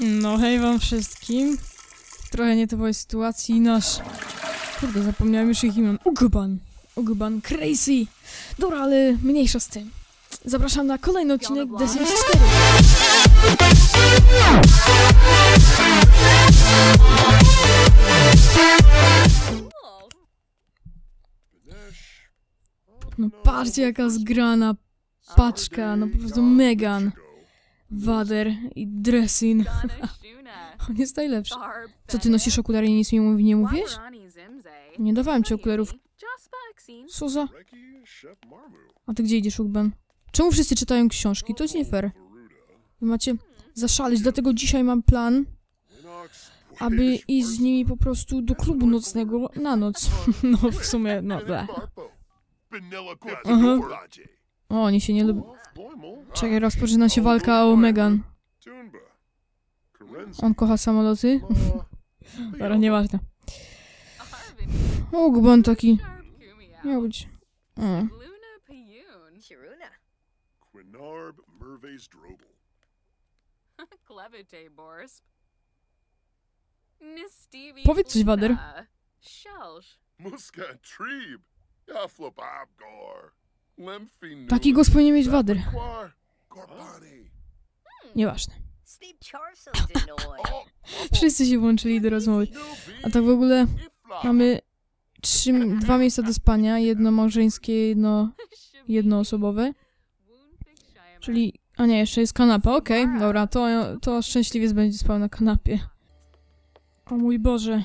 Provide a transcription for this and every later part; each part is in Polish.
No hej wam wszystkim. W trochę nietypowej sytuacji nasz... Kurde, zapomniałem już ich imion. Ugban. Ugban Crazy. Dobra, ale mniejsza z tym. Zapraszam na kolejny odcinek The Sims 4. No patrzcie jaka zgrana paczka, no po prostu Megan, Wader i Dressin. On jest najlepszy. Co, ty nosisz okulary i nic mi mówi, nie mówisz? Nie dawałem ci okularów. Co za... A ty gdzie idziesz, Ugban? Czemu wszyscy czytają książki? To jest nie fair. Wy macie zaszaleć, dlatego dzisiaj mam plan, aby iść z nimi po prostu do klubu nocnego na noc. No w sumie, no ble. Aha. O, oni się nie lubią. Czekaj, rozpoczyna się walka o Megan. On kocha samoloty? Dobra, nieważne. Ugban taki... Miał być... O. Kiruna. Quinarb Merve's Drobel. Klevite Borsp. Nistivi. Powiedz coś, Wader. Shelsh. Muscat Trebe. Yaflop Abgor. Lemfi Taki głos powinien mieć Wader. Quar. Gorbani. Nieważne. Steve Charso Denoy. Oh, Wszyscy się włączyli do rozmowy. A tak w ogóle mamy trzy, dwa miejsca do spania. Jedno małżeńskie, jedno jednoosobowe. Czyli... A nie, jeszcze jest kanapa, okej. dobra, to, to szczęśliwiec będzie spał na kanapie. O mój Boże.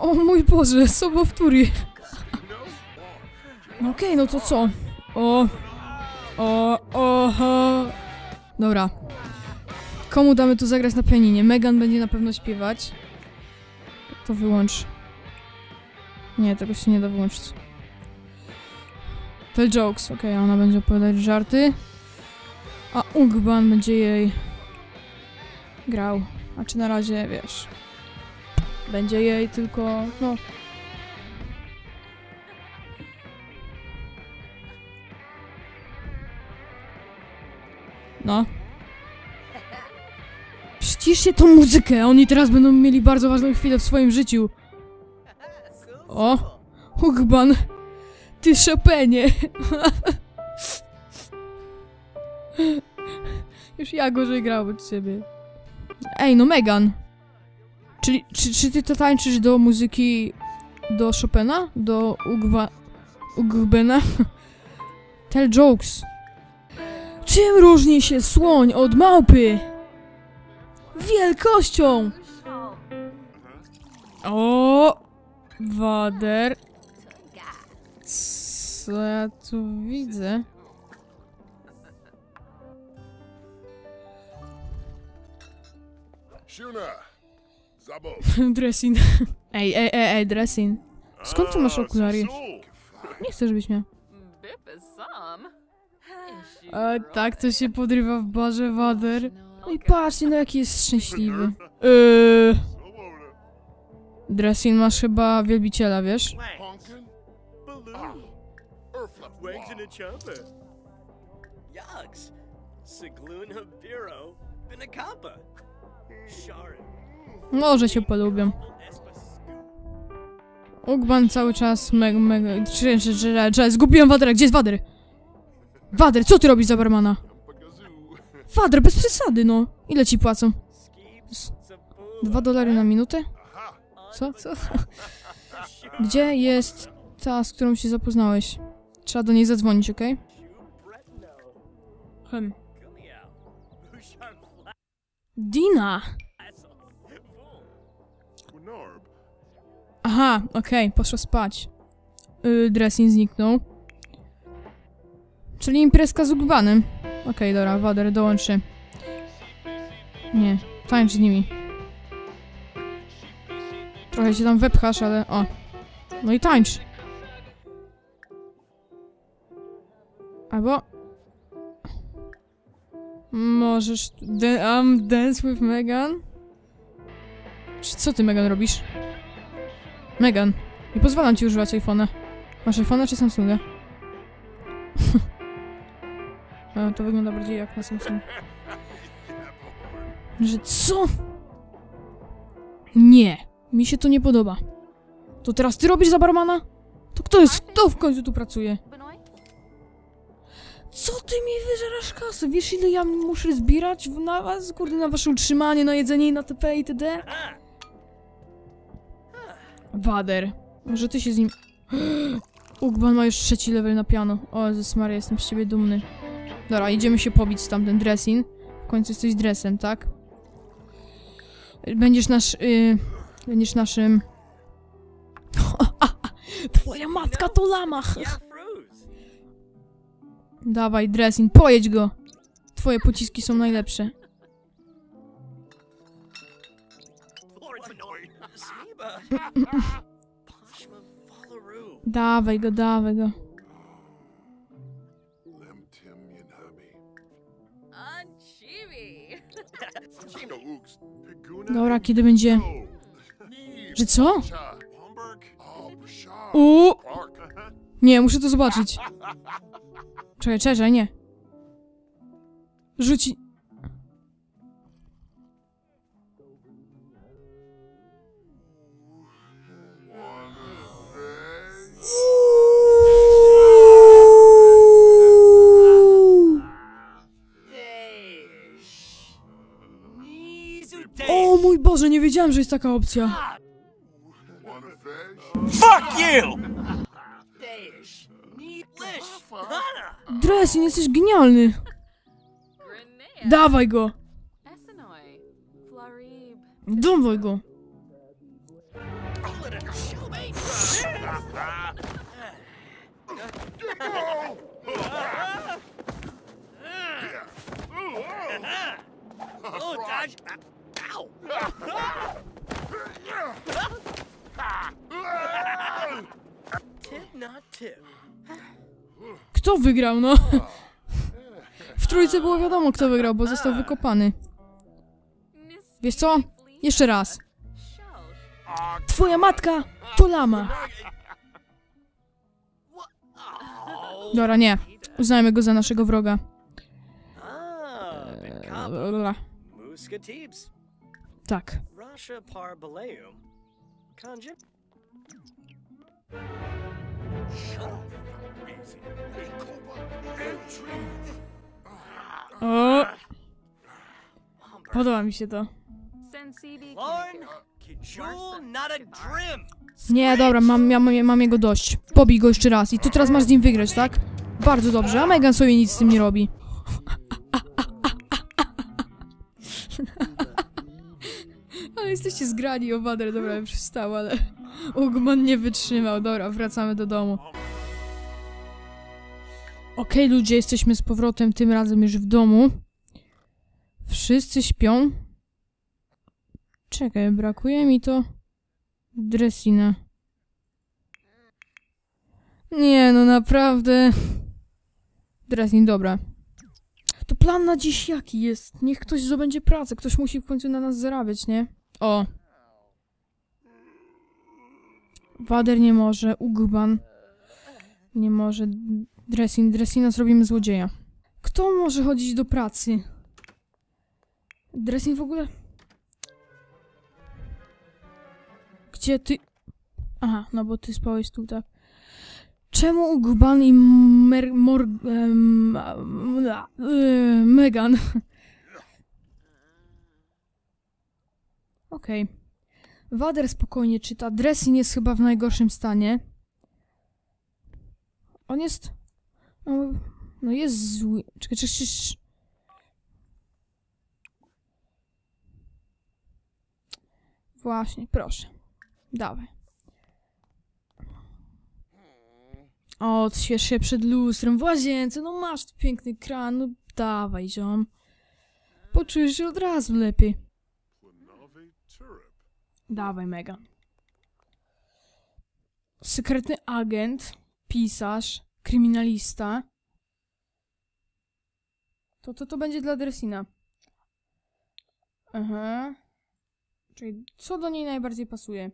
O mój Boże, sobowtóry. No okej, no to co? O... O... Oho... Dobra. Komu damy tu zagrać na pianinie? Megan będzie na pewno śpiewać. To wyłącz. Nie, tego się nie da wyłączyć. Tell jokes, okej, ona będzie opowiadać żarty. A Ugban będzie jej grał. A czy na razie, wiesz... Będzie jej tylko, no... No. Ściszcie tą muzykę, oni teraz będą mieli bardzo ważną chwilę w swoim życiu. O, Hugban, ty Chopinie. Już ja gorzej grał od ciebie. Ej, no Megan. Czyli, czy, czy ty to tańczysz do muzyki do Chopina? Do Ugwa... Ugbena? Tell jokes. Czym różni się słoń od małpy? Wielkością! O! Wader. Co ja tu widzę? Shuna. Zabo. Dressing. Ej, ej, ej, ej, dressing. Skąd ty masz okulary? Nie chcę, żebyś miał. E, tak to się podrywa w barze Wader. No i patrzcie, no jaki jest szczęśliwy. Eee, dressing masz chyba wielbiciela, wiesz? Sigluna Biro. Binakapa. Sharon. Może się polubią. Ugban cały czas czy, czy, zgubiłem Wadera, gdzie jest Wader? Wader, co ty robisz za barmana? Wader, bez przesady, no. Ile ci płacą? Dwa dolary na minutę? Co? Co? Gdzie jest ta, z którą się zapoznałeś? Trzeba do niej zadzwonić, okej? Ushan Dina! Aha, okej, poszła spać. Yy, dressing zniknął. Czyli imprezka z Ugbanem. Okej, dobra, Wader dołączy. Nie, tańcz z nimi. Trochę się tam wepchasz, ale o. No i tańcz. Albo... Możesz... Da um, dance with Megan? Czy co ty, Megan, robisz? Megan, nie pozwalam ci używać iPhone'a. Masz iPhone'a czy Samsunga? A, to wygląda bardziej jak na Samsung. Że co? Nie. Mi się to nie podoba. To teraz ty robisz za barmana? To kto jest? Kto w końcu tu pracuje? Co ty mi wyżerasz kasę? Wiesz ile ja muszę zbierać na was? Kurde, na wasze utrzymanie, na jedzenie i na TP i td? Wader. Może ty się z nim... Ugban ma już trzeci level na piano. O, Jezus Maria, jestem z ciebie dumny. Dobra, idziemy się pobić z tamten dressing. W końcu jesteś dresem, tak? Będziesz nasz... Y... Będziesz naszym... Twoja matka to lama! Dawaj, dressing, pojedź go! Twoje pociski są najlepsze. Dawaj go, dawaj go. Dobra, kiedy będzie... Że co? U. Nie, muszę to zobaczyć. Czekaj, czekaj, nie. Rzuci... wiedziałem, że jest taka opcja. Fuck you! Dressing, jesteś genialny. Dawaj go. Dawaj go. Oh, dodge. Kto wygrał, no? W trójce było wiadomo, kto wygrał, bo został wykopany. Wiesz co? Jeszcze raz. Twoja matka to lama. Dobra, nie. Uznajmy go za naszego wroga. Ah, Eee. Tak. Rasha. O, podoba mi się to. Nie, dobra, mam, mam, mam jego dość. Pobij go jeszcze raz i tu teraz masz z nim wygrać, tak? Bardzo dobrze, a Megan sobie nic z tym nie robi. Jesteście zgrani, owader, dobra, już wstał, ale... Ugman nie wytrzymał, dobra, wracamy do domu. Okej, ludzie, jesteśmy z powrotem, tym razem już w domu. Wszyscy śpią. Czekaj, brakuje mi to... Dressina. Nie, no naprawdę. Dressing, dobra. To plan na dziś jaki jest? Niech ktoś zdobędzie pracę, ktoś musi w końcu na nas zarabiać, nie? O. Wader nie może, Ugban nie może, Dressing, Dressina zrobimy złodzieja. Kto może chodzić do pracy? Dressing w ogóle? Gdzie ty... Aha, no bo ty spałeś tu, tak. Czemu Ugban i Mer... Mor... em, e, Megan? Okej. Wader spokojnie czyta. Dressin jest chyba w najgorszym stanie. On jest... No, no jest zły. Czekaj, czekaj, czekaj. Właśnie, proszę. Dawaj. O, odśwież się przed lustrem w łazience. No masz tu piękny kran. No dawaj, ziom. Poczujesz się od razu lepiej. Dawaj, Megan. Sekretny agent, pisarz, kryminalista. To to, to będzie dla Dressina. Aha. Czyli co do niej najbardziej pasuje?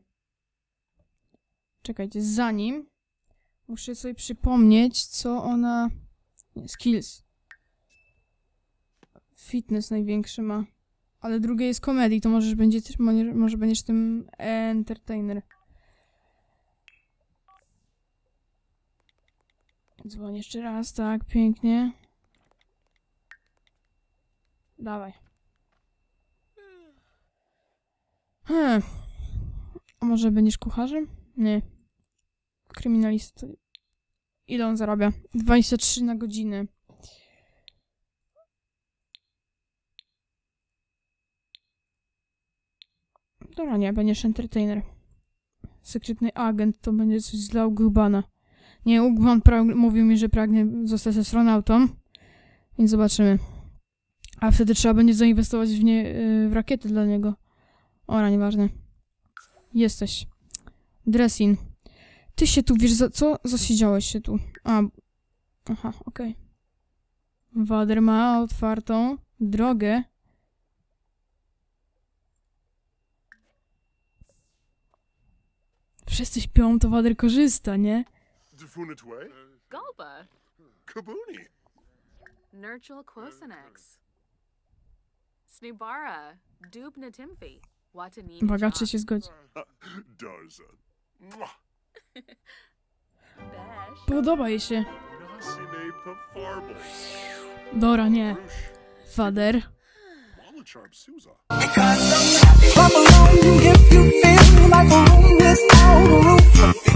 Czekajcie, zanim muszę sobie przypomnieć, co ona... Nie, skills. fitness największy ma. Ale drugie jest komedii, to możesz będzie, może- będziesz tym entertainer. Dzwoń jeszcze raz, tak, pięknie. Dawaj. Hmm. A może będziesz kucharzem? Nie. Kryminalista. Ile on zarabia? 23 na godzinę. Dobra, nie, będziesz entertainer. Sekretny agent to będzie coś dla Ugubana. Nie, Uguban pra- mówił mi, że pragnie zostać astronautą, więc zobaczymy. A wtedy trzeba będzie zainwestować w, nie, y, w rakiety dla niego. Ora, nieważne. Jesteś. Dressin. Ty się tu, wiesz, za co zasiedziałeś się tu? A, aha, okej. Wader ma otwartą drogę. wszyscy śpią, to Wader korzysta, nie? Golba. Kabuni. Nurchel Quosanex. Snibara. Dubna Timfi. Watanini. Bogaczy się zgodzi. Darza. Podoba jej się. Dora, nie. Wader. Come along if you feel like a room without a roof.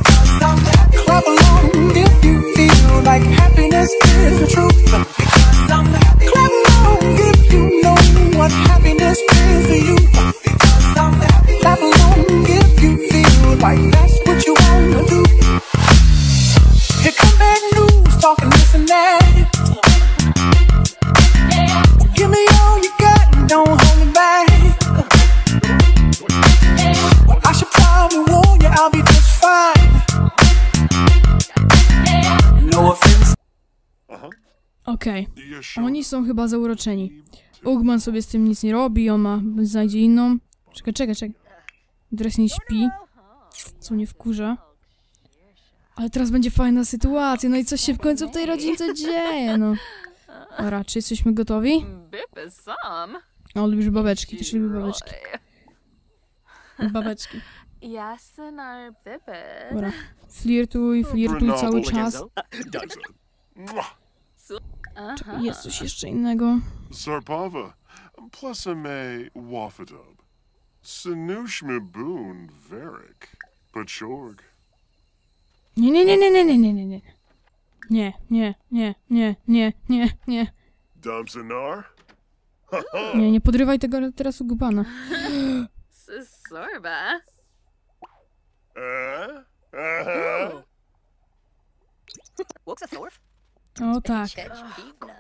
Okej. Yeshua. Oni są chyba zauroczeni. Ugman sobie z tym nic nie robi, on ma, znajdzie inną. Czekaj, czekaj, czekaj. Dres nie śpi, co mnie wkurza. Ale teraz będzie fajna sytuacja, no i coś się w końcu w tej rodzince dzieje, no. Dobra, czy jesteśmy gotowi? O, lubisz babeczki, też lubię babeczki. Babeczki. Dobra. Flirtuj, flirtuj cały czas. Uh-huh. Jest coś jeszcze innego. Sarpava. Plusame Wafadub. Sinushma Boon Varric. Pachorg. Nie, nie, nie, nie, nie, nie, nie, nie, nie. Nie, nie, nie, nie, nie, nie, nie. Damsanar. Nie, nie podrywaj tego teraz Ugubana. Sisorba. Uh, uh-huh. What's a thorf? Oh, o tak. Chech Bibna.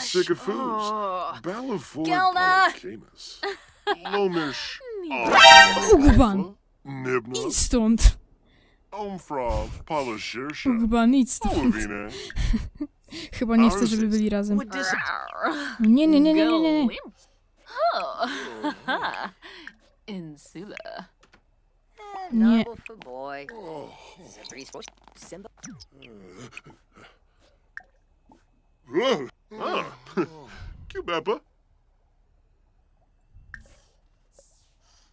Sycophus. Oh. Balaford Gilda. Polycamus. Lomish. Uguban! Nibna. Idź stąd! Omfra. Polishirsha. Uguban, idź stąd. Olivine. Chyba nie chcę, żeby byli razem. Would Nie, nie, nie, nie, nie, nie. nie. Oh. Insula. Nie. Ah.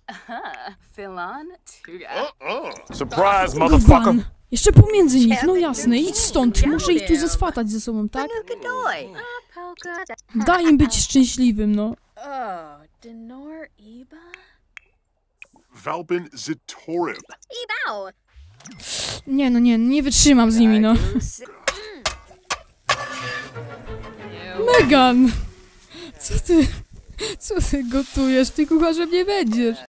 Philon Tuga. Uh-uh. Surprise, motherfucker. Jeszcze pomiędzy nich, no jasne, idź stąd. Muszę ich tu zeswatać ze sobą, tak? Daj im być szczęśliwym, no. Oh, Denor? Valpin Zitorib. Nie, no nie, nie wytrzymam z nimi, no. Megan! Co ty... Co ty gotujesz? Ty kucharzem nie będziesz.